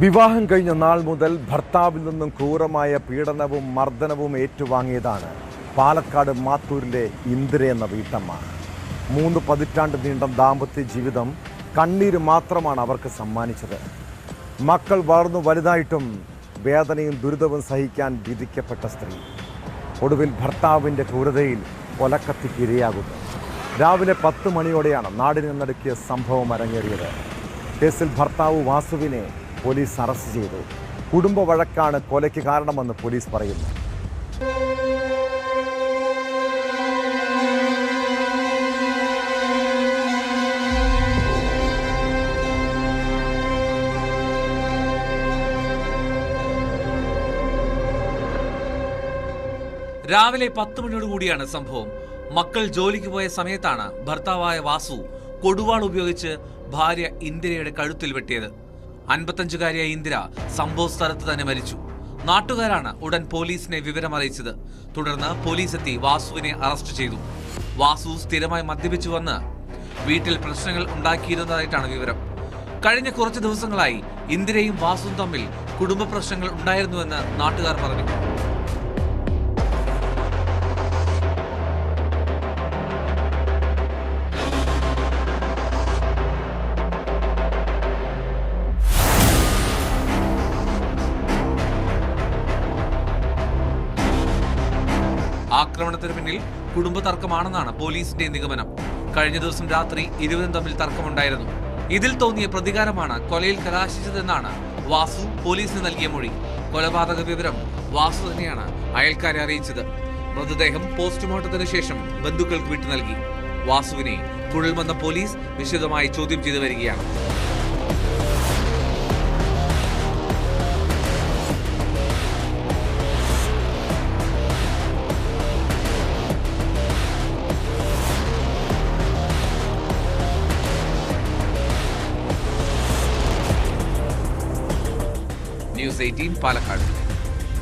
വിവാഹം കഴിഞ്ഞ നാൾ മുതൽ ഭർത്താവിൽ നിന്നും ക്രൂരമായ പീഡനവും മർദ്ദനവും ഏറ്റുവാങ്ങിയതാണ് പാലക്കാട് മാത്തൂരിലെ ഇന്ദിര എന്ന വീട്ടമ്മ. മൂന്ന് പതിറ്റാണ്ട് നീണ്ട ദാമ്പത്യ ജീവിതം കണ്ണീര് മാത്രമാണ് അവർക്ക് സമ്മാനിച്ചത്. മക്കൾ വളർന്നു വലുതായിട്ടും വേദനയും ദുരിതവും സഹിക്കാൻ വിധിക്കപ്പെട്ട സ്ത്രീ. ഒടുവിൽ ഭർത്താവിന്റെ ക്രൂരതയിൽ കൊലക്കത്തിക്ക് ഇരയാകുന്നു രാവിലെ പത്ത് മണിയോടെയാണ് നാടിനെ നടുക്കിയ സംഭവം അരങ്ങേറിയത്. കേസിൽ ഭർത്താവ് വാസുവിനെ പോലീസ് അറസ്റ്റ് ചെയ്തു. കുടുംബ വഴക്കാണ് കൊലയ്ക്ക് കാരണമെന്ന് പോലീസ് പറയുന്നു. രാവിലെ പത്ത് മണിയോട് കൂടിയാണ് സംഭവം. മക്കൾ ജോലിക്ക് പോയ സമയത്താണ് ഭർത്താവായ വാസു കൊടുവാൾ ഉപയോഗിച്ച് ഭാര്യ ഇന്ദിരയുടെ കഴുത്തിൽ വെട്ടിയത്. അൻപത്തഞ്ചുകാരിയായ ഇന്ദിര സംഭവ സ്ഥലത്ത് തന്നെ മരിച്ചു. നാട്ടുകാരാണ് ഉടൻ പോലീസിനെ വിവരമറിയിച്ചത്. തുടർന്ന് പോലീസ് എത്തി വാസുവിനെ അറസ്റ്റ് ചെയ്തു. വാസു സ്ഥിരമായി മദ്യപിച്ചു വന്ന് വീട്ടിൽ പ്രശ്നങ്ങൾ ഉണ്ടാക്കിയിരുന്നതായിട്ടാണ് വിവരം. കഴിഞ്ഞ കുറച്ച് ദിവസങ്ങളായി ഇന്ദിരയും വാസുവും തമ്മിൽ കുടുംബ പ്രശ്നങ്ങൾ ഉണ്ടായിരുന്നുവെന്ന് നാട്ടുകാർ പറഞ്ഞു. ആക്രമണത്തിന് പിന്നിൽ കുടുംബ തർക്കമാണെന്നാണ് പോലീസിന്റെ നിഗമനം. കഴിഞ്ഞ ദിവസം രാത്രി ഇരുവരും തമ്മിൽ തർക്കമുണ്ടായിരുന്നു. ഇതിൽ തോന്നിയ പ്രതികാരമാണ് കൊലയിൽ കലാശിച്ചതെന്നാണ് വാസു പോലീസിന് നൽകിയ മൊഴി. കൊലപാതക വിവരം വാസു തന്നെയാണ് അയൽക്കാരെ അറിയിച്ചത്. മൃതദേഹം പോസ്റ്റ്മോർട്ടത്തിന് ശേഷം ബന്ധുക്കൾക്ക് വിട്ടു നൽകി. വാസുവിനെ കുഴൽമന്ദം പോലീസ് വിശദമായി ചോദ്യം ചെയ്തു വരികയാണ്. News 18 Palakkad.